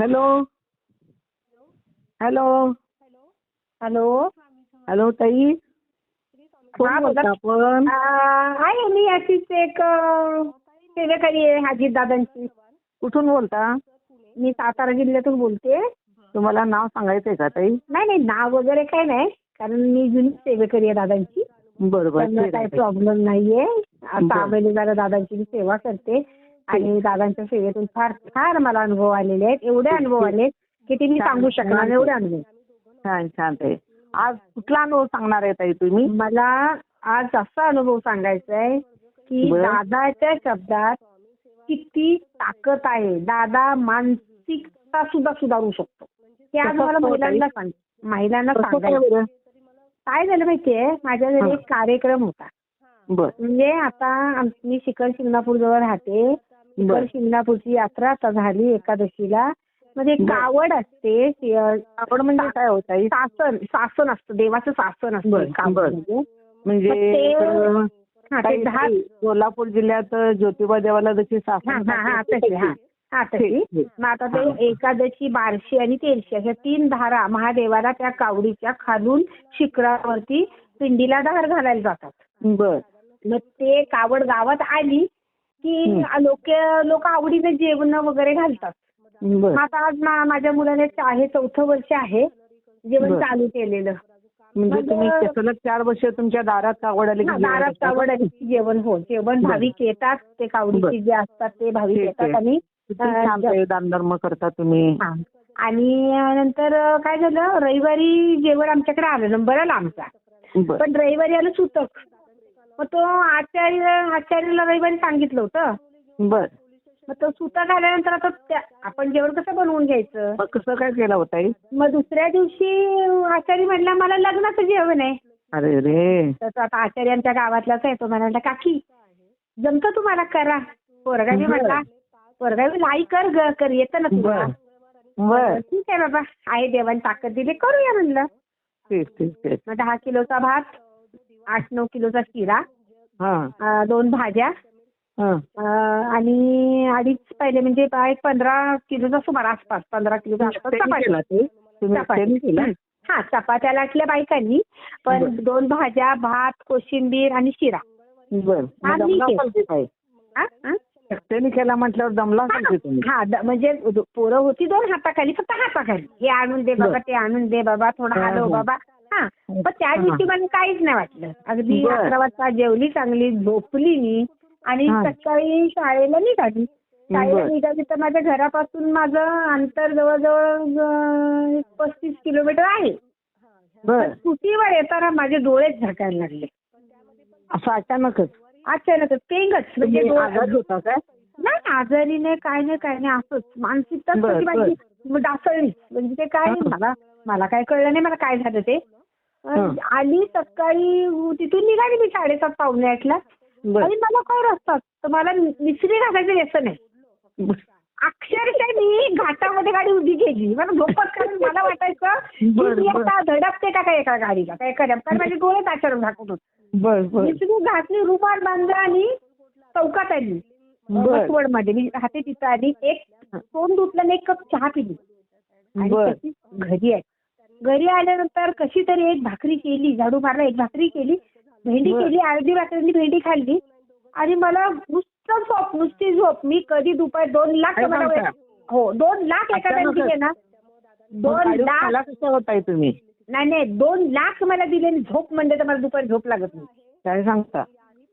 Hello. Hello. Hello. Hello ताई. कोण बोलता बोला. आपण? आहे मी अशीच एक सेवेकरी आहे अजित दादांची. कुठून बोलता? मी सातारा जिल्ह्यातून बोलते. तुम्हाला नाव सांगायचंय का ताई? नाही नाही नाव वगैरे काही नाही कारण मी जुनी सेवेकरी आहे दादांची. बरोबर काही आहे. प्रॉब्लेम नाहीये महिने झालं दादांची मी सेवा करते. आणि दादांच्या सेवेतून फार फार मला अनुभव आलेले आहेत. एवढे अनुभव आले की ते मी सांगू शकणार. नाही, एवढे अनुभव. छान छान ताई. आज कुठला अनुभव सांगणार आहे ताई तुम्ही? मला आज असा अनुभव सांगायचा आहे की बरं. दादाच्या शब्दात किती ताकद आहे. दादा मानसिकता सुद्धा सुधारू शकतो. ते आज कसं मला महिलांना सांग महिलांना कसं काय सांगायचं. बरं? काय झालं माहितीये? माझ्या घरी हा. एक कार्यक्रम होता. बर. म्हणजे आता आम- मी शिखर शिंगणापूर जवळ राहते. बर. शिंगणापूरची यात्रा आता झाली एकादशीला म्हणजे. कावड असते आपण म्हणजे काय होत ताई शासन शासन असतं देवाचं शासन असतं कावड. म्हणजे म्हणजे दहा सोलापूर जिल्ह्यात ज्योतिबा देवाला जशी हा शासन हा हा तशी हा हा. मग आता हा. ते एकादशी बारशी आणि तेरशी अशा तीन धारा महादेवाला त्या कावडीच्या खालून शिखरावरती पिंडीला धार घालायला जातात बर मग ते कावड गावात आली की लोक लोक आवडीने जेवण वगैरे घालतात मग आता आज माझ्या मुलाने आहे चौथं वर्ष आहे जेवण. चालू केलेलं म्हणजे तुम्ही सलग चार वर्ष तुमच्या दारात कावड आली दारात? कावड आली की जेवण हो जेवण. भाविक येतात ते कावडीची. जे असतात ते भाविक येतात. आणि दानधर्म करता तुम्ही. आणि नंतर काय झालं रविवारी जेवण आमच्याकडे आलं नंबर आला आमचा पण रविवारी आलं सुतक मग तो आचार्य आचार्याला रविवारी सांगितलं होतं. बर. मग तो सुतक आल्यानंतर आता त्या- आपण जेवण कसं बनवून घ्यायचं? मग कसं काय केलं होता मग दुसऱ्या दिवशी आचार्य म्हटला मला लग्नाचं जेवण आहे. अरे रे. तर तो आता आचार्य आमच्या गावातलाच आहे तो. म्हणाला काकी जमतं तुम्हाला? करा. पोरगा मी बरं. म्हटला पोरगा मी लाई कर ग कर येतं ना तुला. बर. बर. ठीक आहे बाबा आहे देवाने ताकद दिली करूया म्हणलं. ठीक ठीक ठीक. मग दहा किलोचा भात आठ नऊ किलोचा शिरा हा अं, दोन भाज्या हा अं, आणि अडीच पहिले म्हणजे एक पंधरा किलोचा सुमार आसपास पंधरा किलोचा आसपास त्यांनी चपात्या. केला ते तुम्ही चपात्या. त्यांनी केला हा चपात्या लाटल्या बायकांनी पण बरं. दोन भाज्या भात कोशिंबीर आणि शिरा बर हा, मी केलं. असेल की काय हा? हा? त्यांनी केला म्हटल्यावर जमला हा, असेल की तुम्ही हा द- म्हणजे दो- पोरं होती दोन हाताखाली फक्त हाताखाली हे आणून दे बाबा बरं. ते आणून दे बाबा थोडं हा, हलव हा. बाबा हा. पण त्या. दिवशी मला काहीच नाही वाटलं. अगदी बरं. अकरा वाजता जेवली चांगली झोपली मी आणि हा. सकाळी शाळेला निघाली. शाळेला बरं. निघाली तर माझ्या घरापासून माझं अंतर जवळजवळ अं, पस्तीस किलोमीटर आहे. बर. स्कूटीवर येताना माझे डोळेच झाकायला लागले. असं अचानकच? अचानकच. पेंगच म्हणजे तुम्ही डोळे- आजारी होता काय? नाही आजारी नाही काय नाही काय नाही. असंच. मानसिकता बरं, माझी डासळली म्हणजे ते काय. मला मला काय कळलं नाही मला काय झालं ते. आली सकाळी तिथून निघाली मी साडेसात पावणे आठला. आणि मला काय रस्तात तर मला मिसरी घालायचं व्यसन आहे. अक्षरशः मी घाटामध्ये गाडी उभी केली. मला झोपत कारण मला वाटायचं मी. आता धडकते का काय एका गाडीला काय करेन कारण माझे डोळे त्याच्यावर झाकून होते. मिसरी घातली रुमाल बांधला आणि चौकात आली. बर. मध्ये मी राहते तिथं आली एक तोंड धुतलं आणि एक कप चहा पिली. आणि घरी आहे घरी आल्यानंतर कशी तरी एक भाकरी केली झाडू मारला एक भाकरी केली भेंडी. केली अर्धी भाकरी भेंडी खाल्ली. आणि मला नुसतं झोप नुसती झोप. मी कधी दुपार दोन लाख मला? हो दोन लाख एका? टाइम दिले ना. दोन लाख होताय तुम्ही? नाही नाही दोन लाख मला दिले आणि झोप म्हणले तर मला दुपारी झोप लागत नाही. काय सांगता.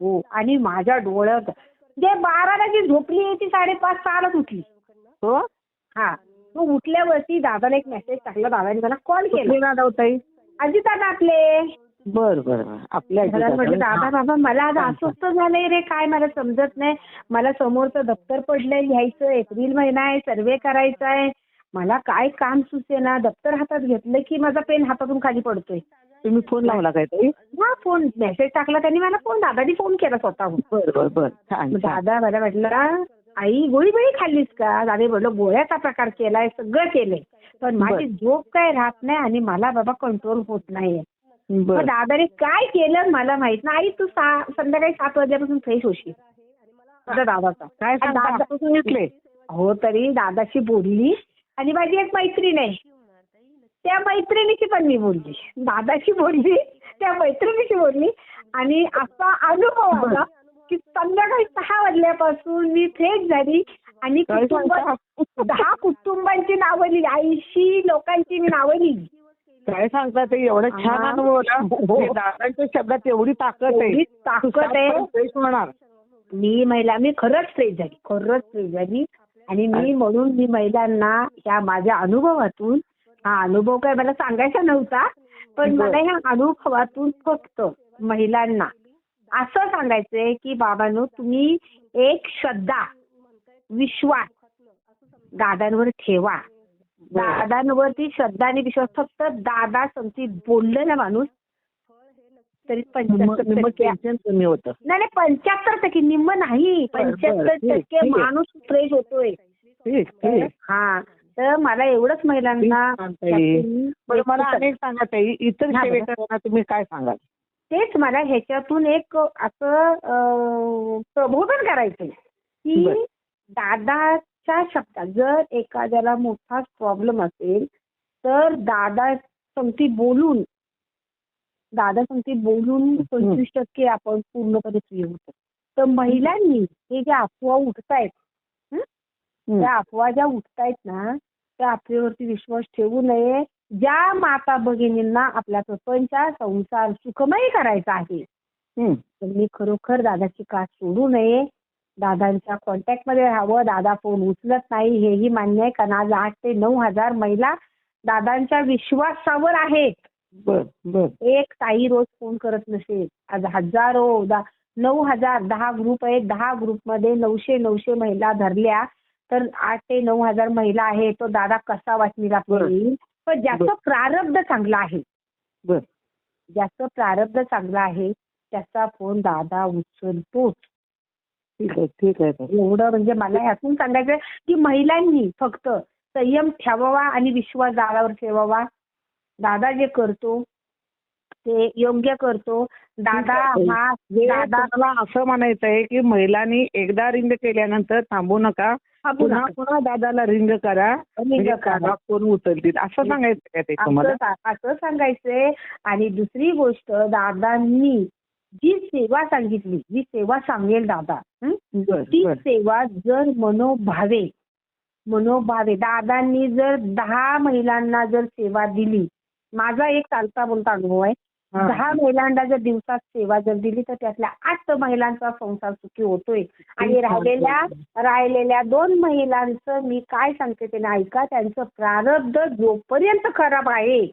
हो. आणि माझ्या डोळ्यात जे बाराला जी झोपली ती साडेपाच सहालाच उठली. हो? हा. मग उठल्यावरती दादाला एक मेसेज टाकला दादाने मला कॉल केला. दादा होताई अजिता आपले बर बर. आपल्या म्हटलं दादा. बाबा मला आज अस्वस्थ झालंय रे काय मला समजत नाही. मला समोरचं दप्तर पडलंय लिहायचं एप्रिल महिना आहे सर्वे करायचा आहे मला काय काम सुचेना दप्तर हातात घेतलं की माझा पेन हातातून खाली पडतोय. तुम्ही फोन लावला काय ताई? हा फोन मेसेज टाकला त्यांनी मला फोन दादानी फोन केला स्वतःहून. बर दादा मला म्हटलं आई गोळी बिळी खाल्लीस का? दादा म्हटलं गोळ्याचा प्रकार केलाय सगळं केलंय. पण माझी झोप काय राहत नाही आणि मला बाबा कंट्रोल होत नाहीये. मग बर. दादाने काय केलं मला माहीत नाही. आई तू संध्याकाळी सात वाजल्यापासून फ्रेश होशील. दादाचा. काय आणि सांगता? दादा- असं सांगितले हो तरी दादाशी बोलली. आणि माझी एक मैत्रीण आहे. त्या मैत्रिणीशी पण मी बोलली. दादाशी बोलली. त्या मैत्रिणीशी बोलली. आणि असा अनुभव आला. की संध्याकाळी सहा वाजल्यापासून मी फ्रेश झाली आणि काय कुटुंब सांगता? दहा कुटुंबांची नावं लिहिली ऐंशी लोकांची मी नावं लिहिली काय सांगता ते एवढं छान हा. अनुभव आला हो. दादांच्या शब्दात एवढी ताकद आहे एवढी ताकद आहे. फ्रेश होणार मी महिला मी खरंच फ्रेश झाली खरंच फ्रेश झाली आणि मी म्हणून मी महिलांना ह्या माझ्या अनुभवातून हा अनुभव काय मला सांगायचा नव्हता पण बरं. मला ह्या अनुभवातून फक्त महिलांना असं सांगायचंय की बाबांनो तुम्ही एक श्रद्धा विश्वास दादांवर ठेवा. दादांवरती श्रद्धा आणि विश्वास फक्त दादा समती बोललं ना माणूस तरी पंच्याहत्तर टक्के कमी होतं. नाही नाही पंच्याहत्तर टक्के निम्म नाही. पंच्याहत्तर टक्के आहे. माणूस फ्रेश होतोय. हा तर मला एवढंच महिलांना मला व्यक्त अनेक सांगा ताई. इतर सेवेकरांना तुम्ही काय सांगाल? तेच मला ह्याच्यातून एक असं प्रबोधन करायचंय की. दादाच्या शब्दात जर एखाद्याला मोठा प्रॉब्लेम असेल तर दादा संगती बोलून दादा संगती बोलून पंचवीस टक्के आपण पूर्णपणे फ्री होतो तर महिलांनी हे ज्या अफवा उठतायत. त्या अफवा ज्या उठतायत ना त्या आपल्यावरती विश्वास ठेवू नये ज्या माता भगिनींना आपल्या प्रपंचा संसार सुखमय करायचा आहे. त्यांनी खरोखर दादाची कास सोडू नये. दादांच्या कॉन्टॅक्टमध्ये राहावं. दादा फोन उचलत नाही. हेही मान्य आहे कारण आज आठ ते नऊ हजार महिला दादांच्या विश्वासावर आहेत. बर बर. एक ताई रोज फोन करत नसेल. आज हजारो दा- नऊ हजार दहा ग्रुप आहेत. दहा ग्रुपमध्ये नऊशे नऊशे महिला धरल्या. तर आठ ते नऊ हजार महिला आहे. तो दादा कसा वाटणीला बरं. पण ज्याचं. प्रारब्ध चांगलं आहे. बर. ज्याचं प्रारब्ध चांगलं आहे त्याचा फोन दादा उचलतोच. ठीक आहे ठीक आहे. एवढं म्हणजे मला ह्यातून सांगायचं की महिलांनी फक्त संयम ठेवावा आणि विश्वास दादावर ठेवावा. दादा जे करतो ते योग्य करतो. दादा हा जे दादा मला असं म्हणायचं आहे की महिलांनी एकदा रिंग केल्यानंतर थांबू नका. पुन्हा पुन्हा दादाला रिंग करा. म्हणजे करा. फोन उचलतील? असं सांगायचं का ते तुम्हाला? असं सांगायचंय. आणि दुसरी गोष्ट दादांनी जी सेवा सांगितली जी सेवा सांगेल दादा ती सेवा जर मनोभावे मनोभावे दादांनी जर दहा महिलांना जर सेवा दिली माझा एक चालता बोलता अनुभव आहे. दहा महिलांना जर दिवसात सेवा जर दिली तर त्यातल्या आठ महिलांचा संसार सुखी होतोय. आणि राहिलेल्या राहिलेल्या दोन महिलांचं मी काय सांगते ते ऐका. त्यांचं प्रारब्ध जोपर्यंत खराब आहे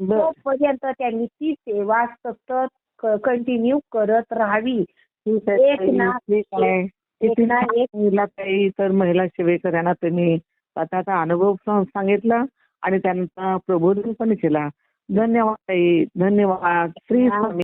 तोपर्यंत त्यांनी ती सेवा सतत कंटिन्यू करत राहावी. एक ना- एक ना एक महिला काही तर महिला सेवेकऱ्यांना तुम्ही स्वतःचा अनुभव सांगितला आणि त्यांचा प्रबोधन पण केला. धन्यवाद ताई धन्यवाद. श्री. स्वामी